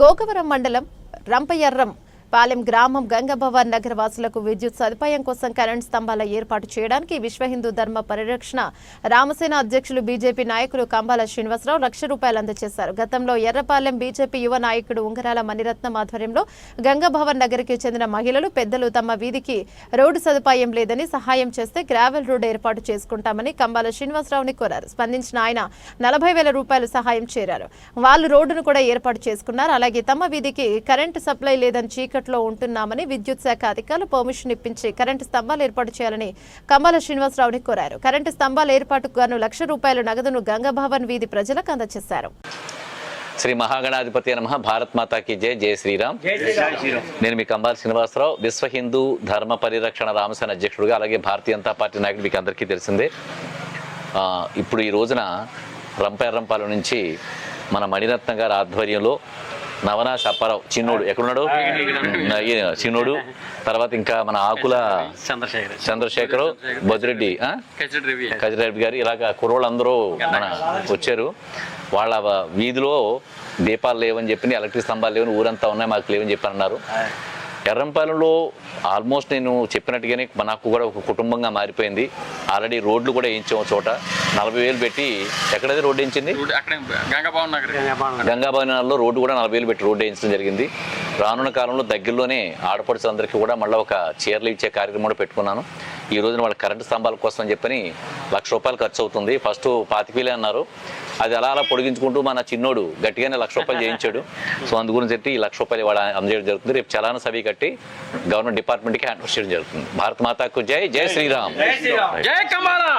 గోకవరం మండలం రంపయర్రం పాలెం గ్రామం గంగభవన్ నగర వాసులకు విద్యుత్ సదుపాయం కోసం కరెంట్ స్తంభాల ఏర్పాటు చేయడానికి విశ్వ హిందూ ధర్మ పరిరక్షణ రామసేన అధ్యక్షులు బీజేపీ నాయకులు కంబాల శ్రీనివాసరావు లక్ష రూపాయలు అందజేశారు. గతంలో ఎర్రపాలెం బీజేపీ యువ నాయకుడు ఉంగరాల మణిరత్నం ఆధ్వర్యంలో గంగభవన్ నగర్కి చెందిన మహిళలు పెద్దలు తమ వీధికి రోడ్డు సదుపాయం లేదని సహాయం చేస్తే గ్రావెల్ రోడ్డు ఏర్పాటు చేసుకుంటామని కంబాల శ్రీనివాసరావుని కోరారు. స్పందించిన ఆయన నలభై వేల రూపాయలు సహాయం చేరారు. వాళ్ళు రోడ్డును కూడా ఏర్పాటు చేసుకున్నారు. అలాగే తమ వీధికి కరెంటు సప్లై లేదని చీకటి చీకట్లో ఉంటున్నామని విద్యుత్ శాఖ అధికారులు పర్మిషన్ ఇప్పించి కరెంటు స్తంభాలు ఏర్పాటు చేయాలని కంబాల శ్రీనివాసరావుని కోరారు. కరెంటు స్తంభాల ఏర్పాటుకు గాను లక్ష రూపాయల నగదును గంగాభవన్ వీధి ప్రజలకు అందజేశారు. శ్రీ మహాగణాధిపతి నమ. భారత్ మాతాకి జై. జై శ్రీరామ్. నేను మీ కంబాల్ శ్రీనివాసరావు విశ్వ హిందూ ధర్మ పరిరక్షణ రామసేన అధ్యక్షుడుగా అలాగే భారతీయ జనతా పార్టీ నాయకుడు మీకు అందరికీ తెలిసిందే. ఆ, ఇప్పుడు ఈ రోజున రంపేర్రంపాలెం నుంచి మన మణిరత్న గారి ఆధ్వర్యంలో నవనాశ అప్పారావు చిన్నోడు. ఎక్కడున్నాడు? చిన్నోడు. తర్వాత ఇంకా మన ఆకుల చంద్రశేఖర్. చంద్రశేఖరు రవి. కజిరెడ్డి గారు. ఇలాగ కుర్రోళ్ళందరూ మన వచ్చారు. వాళ్ళ వీధిలో దీపాలు లేవని చెప్పి ఎలక్ట్రిక్ స్తంభాలు లేవని ఊరంతా ఉన్నాయి మాకు లేవని చెప్పి అన్నారు. ఎర్రంపాలెంలో ఆల్మోస్ట్ నేను చెప్పినట్టుగానే నాకు కూడా ఒక కుటుంబంగా మారిపోయింది. ఆల్రెడీ రోడ్లు కూడా వేయించాం ఒక చోట. నలభై వేలు పెట్టి ఎక్కడైతే రోడ్డు వేయించింది? గంగాభవన్ నగర్. గంగాభవనాల్లో రోడ్డు కూడా నలభై వేలు పెట్టి రోడ్డు వేయించడం జరిగింది. రానున్న కాలంలో దగ్గరలోనే ఆడపడుచులందరికీ కూడా మళ్ళీ ఒక చీరలు ఇచ్చే కార్యక్రమం కూడా పెట్టుకున్నాను. ఈ రోజున వాళ్ళ కరెంటు స్తంభాల కోసం అని చెప్పని లక్ష రూపాయలు ఖర్చు అవుతుంది ఫస్ట్ పాతికీలే అన్నారు. అది అలా అలా పొడిగించుకుంటూ మన చిన్నోడు గట్టిగానే లక్ష రూపాయలు చేయించాడు. సో అందు గురించి చెప్పి ఈ లక్ష రూపాయలు ఇవాళ అందజేయడం జరుగుతుంది. రేపు చలాన సభి కట్టి గవర్నమెంట్ డిపార్ట్మెంట్కి హ్యాండ్ చేయడం జరుగుతుంది. భారత్ మాతాకు జై జై శ్రీరామ్. జై కమాలా.